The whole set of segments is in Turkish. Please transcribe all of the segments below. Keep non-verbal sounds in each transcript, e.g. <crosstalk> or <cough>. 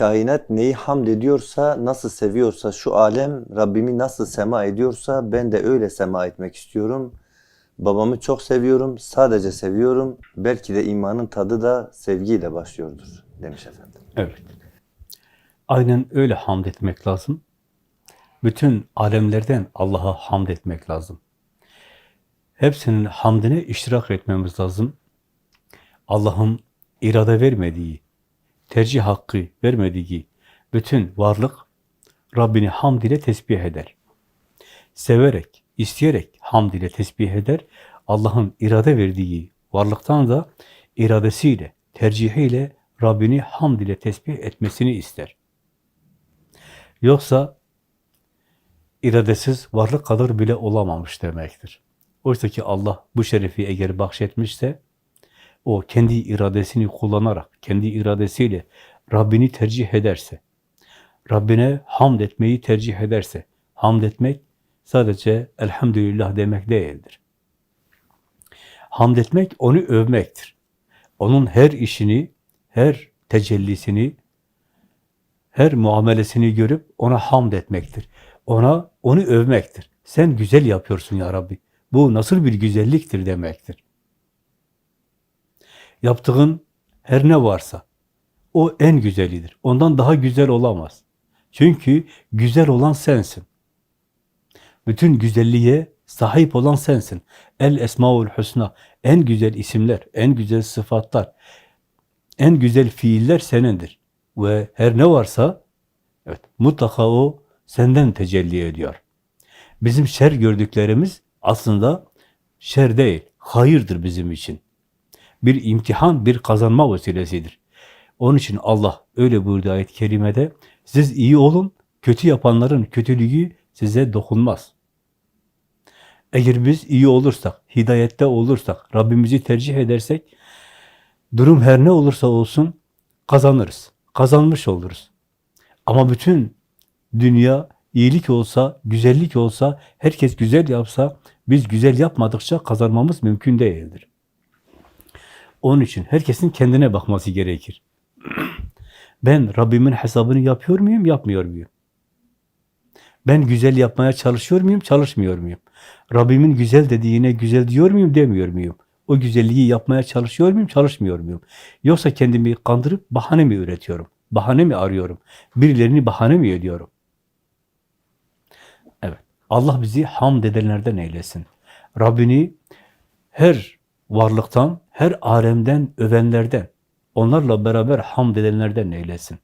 kainat neyi hamd ediyorsa, nasıl seviyorsa, şu alem Rabbimi nasıl sema ediyorsa ben de öyle sema etmek istiyorum. Babamı çok seviyorum, sadece seviyorum. Belki de imanın tadı da sevgiyle başlıyordur demiş efendim. Evet. Aynen öyle hamd etmek lazım. Bütün alemlerden Allah'a hamd etmek lazım. Hepsinin hamdine iştirak etmemiz lazım. Allah'ın irade vermediği, tercih hakkı vermediği bütün varlık Rabbini hamd ile tesbih eder. Severek, isteyerek hamd ile tesbih eder. Allah'ın irade verdiği varlıktan da iradesiyle, tercihiyle Rabbini hamd ile tesbih etmesini ister. Yoksa iradesiz varlık kadar bile olamamış demektir. Oysa ki Allah bu şerefi eğer bahşetmişse, o kendi iradesini kullanarak, kendi iradesiyle Rabbini tercih ederse, Rabbine hamd etmeyi tercih ederse, hamd etmek sadece elhamdülillah demek değildir. Hamd etmek onu övmektir. Onun her işini, her tecellisini, her muamelesini görüp ona hamd etmektir. Ona onu övmektir. Sen güzel yapıyorsun ya Rabbi. Bu nasıl bir güzelliktir demektir. Yaptığın her ne varsa o en güzelidir. Ondan daha güzel olamaz. Çünkü güzel olan sensin. Bütün güzelliğe sahip olan sensin. El Esmaül Hüsna. En güzel isimler, en güzel sıfatlar, en güzel fiiller senindir. Ve her ne varsa evet mutlaka o senden tecelli ediyor. Bizim şer gördüklerimiz aslında şer değil, hayırdır bizim için. Bir imtihan, bir kazanma vesilesidir. Onun için Allah öyle buyurdu ayet-i kerimede, siz iyi olun, kötü yapanların kötülüğü size dokunmaz. Eğer biz iyi olursak, hidayette olursak, Rabbimizi tercih edersek, durum her ne olursa olsun kazanırız. Kazanmış oluruz. Ama bütün dünya iyilik olsa, güzellik olsa, herkes güzel yapsa, biz güzel yapmadıkça kazanmamız mümkün değildir. Onun için herkesin kendine bakması gerekir. <clears throat> Ben Rabbimin hesabını yapıyor muyum, yapmıyor muyum? Ben güzel yapmaya çalışıyor muyum, çalışmıyor muyum? Rabbimin güzel dediğine güzel diyor muyum, demiyor muyum? O güzelliği yapmaya çalışıyor muyum, çalışmıyor muyum? Yoksa kendimi kandırıp bahane mi üretiyorum? Bahane mi arıyorum? Birilerini bahane mi ediyorum? Evet. Allah bizi hamd edenlerden eylesin. Rabbini her varlıktan, her alemden övenlerden, onlarla beraber hamd edenlerden eylesin.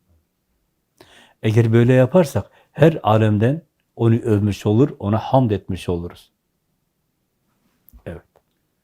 Eğer böyle yaparsak her alemden onu övmüş olur, ona hamd etmiş oluruz.